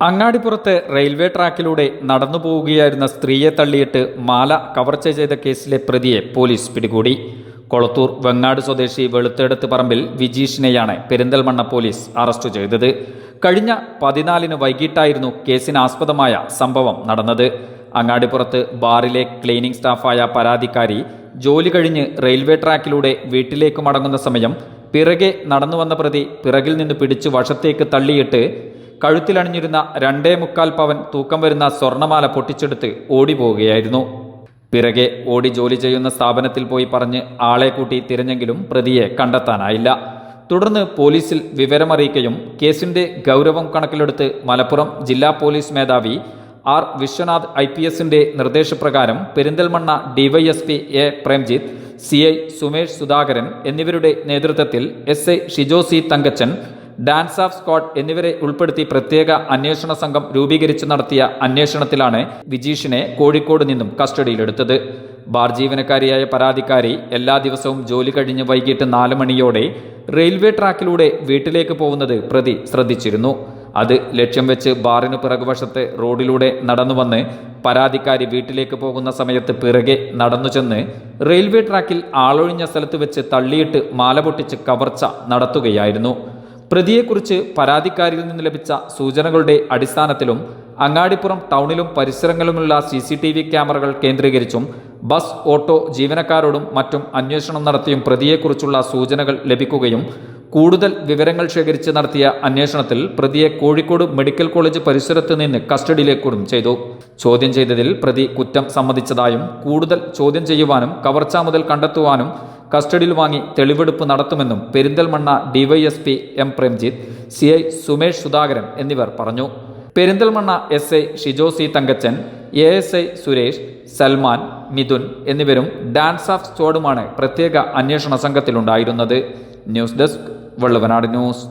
അങ്ങാടിപ്പുറത്ത് railway ട്രാക്കിലൂടെ നടന്നു പോവുകയായിരുന്ന സ്ത്രീയെ തള്ളിയിട്ട് മാല കവർച്ച ചെയ്ത കേസിലെ പ്രതിയെ പോലീസ് പിടികൂടി. കൊളത്തൂർ വെങ്ങാട് സ്വദേശി വെളുത്തെടുത്ത് പറമ്പിൽ വിജീഷിനെയാണ് പെരിന്തൽമണ്ണ പോലീസ് അറസ്റ്റ് ചെയ്തത്. കഴിഞ്ഞ പതിനാലിന് വൈകിട്ടായിരുന്നു കേസിനാസ്പദമായ സംഭവം നടന്നത്. അങ്ങാടിപ്പുറത്ത് ബാറിലെ ക്ലീനിംഗ് സ്റ്റാഫായ പരാതിക്കാരി ജോലി കഴിഞ്ഞ് റെയിൽവേ ട്രാക്കിലൂടെ വീട്ടിലേക്ക് മടങ്ങുന്ന സമയം പിറകെ നടന്നു വന്ന പ്രതി പിറകിൽ നിന്ന് പിടിച്ച് വശത്തേക്ക് തള്ളിയിട്ട് കഴുത്തിലണിഞ്ഞിരുന്ന രണ്ടേ മുക്കാൽ പവൻ തൂക്കം വരുന്ന സ്വർണമാല പൊട്ടിച്ചെടുത്ത് ഓടിപ്പോവുകയായിരുന്നു. പിറകെ ഓടി ജോലി ചെയ്യുന്ന സ്ഥാപനത്തിൽ പോയി പറഞ്ഞ് ആളെ കൂട്ടി തിരഞ്ഞെങ്കിലും പ്രതിയെ കണ്ടെത്താനായില്ല. തുടർന്ന് പോലീസിൽ വിവരമറിയിക്കുകയും കേസിന്റെ ഗൗരവം കണക്കിലെടുത്ത് മലപ്പുറം ജില്ലാ പോലീസ് മേധാവി ആർ. വിശ്വനാഥ് ഐ. പി. എസിന്റെ നിർദ്ദേശപ്രകാരം Perinthalmanna DYSP A. Premjith C. I. Sumesh Sudhakaran എന്നിവരുടെ നേതൃത്വത്തിൽ S. I. Shijo C. Thankachan DANSAF squad എന്നിവരെ ഉൾപ്പെടുത്തി പ്രത്യേക അന്വേഷണ സംഘം രൂപീകരിച്ച് നടത്തിയ അന്വേഷണത്തിലാണ് വിജീഷിനെ കോഴിക്കോട് നിന്നും കസ്റ്റഡിയിലെടുത്തത്. ബാർ ജീവനക്കാരിയായ പരാതിക്കാരി എല്ലാ ദിവസവും ജോലി കഴിഞ്ഞ് വൈകിട്ട് നാല് മണിയോടെ റെയിൽവേ ട്രാക്കിലൂടെ വീട്ടിലേക്ക് പോകുന്നത് പ്രതി ശ്രദ്ധിച്ചിരുന്നു. അത് ലക്ഷ്യം വെച്ച് ബാറിനു പിറകുവശത്ത് റോഡിലൂടെ നടന്നു വന്ന് പരാതിക്കാരി വീട്ടിലേക്ക് പോകുന്ന സമയത്ത് പിറകെ നടന്നു ചെന്ന് റെയിൽവേ ട്രാക്കിൽ ആളൊഴിഞ്ഞ സ്ഥലത്ത് വെച്ച് തള്ളിയിട്ട് മാല പൊട്ടിച്ച് കവർച്ച നടത്തുകയായിരുന്നു. പ്രതിയെക്കുറിച്ച് പരാതിക്കാരിൽ നിന്ന് ലഭിച്ച സൂചനകളുടെ അടിസ്ഥാനത്തിലും അങ്ങാടിപ്പുറം ടൗണിലും പരിസരങ്ങളിലുമുള്ള സി സി ടി വി ക്യാമറകൾ കേന്ദ്രീകരിച്ചും ബസ് ഓട്ടോ ജീവനക്കാരോടും മറ്റും അന്വേഷണം നടത്തിയും പ്രതിയെക്കുറിച്ചുള്ള സൂചനകൾ ലഭിക്കുകയും കൂടുതൽ വിവരങ്ങൾ ശേഖരിച്ച് നടത്തിയ അന്വേഷണത്തിൽ പ്രതിയെ കോഴിക്കോട് മെഡിക്കൽ കോളേജ് പരിസരത്ത് നിന്ന് കസ്റ്റഡിയിലേക്കും ചെയ്തു. ചോദ്യം ചെയ്തതിൽ പ്രതി കുറ്റം സമ്മതിച്ചതായും കൂടുതൽ ചോദ്യം ചെയ്യുവാനും കവർച്ച മുതൽ കണ്ടെത്തുവാനും കസ്റ്റഡിയിൽ വാങ്ങി തെളിവെടുപ്പ് നടത്തുമെന്നും Perinthalmanna DYSP M Premjith C I Sumesh Sudhakaran എന്നിവർ പറഞ്ഞു. Perinthalmanna S I Shijo C Thankachan A S I Suresh Salman Mithun എന്നിവരും ഡാൻസ് ഓഫ് സ്ക്വാഡുമാണ് പ്രത്യേക അന്വേഷണ സംഘത്തിലുണ്ടായിരുന്നത്. News desk Valluvanad news.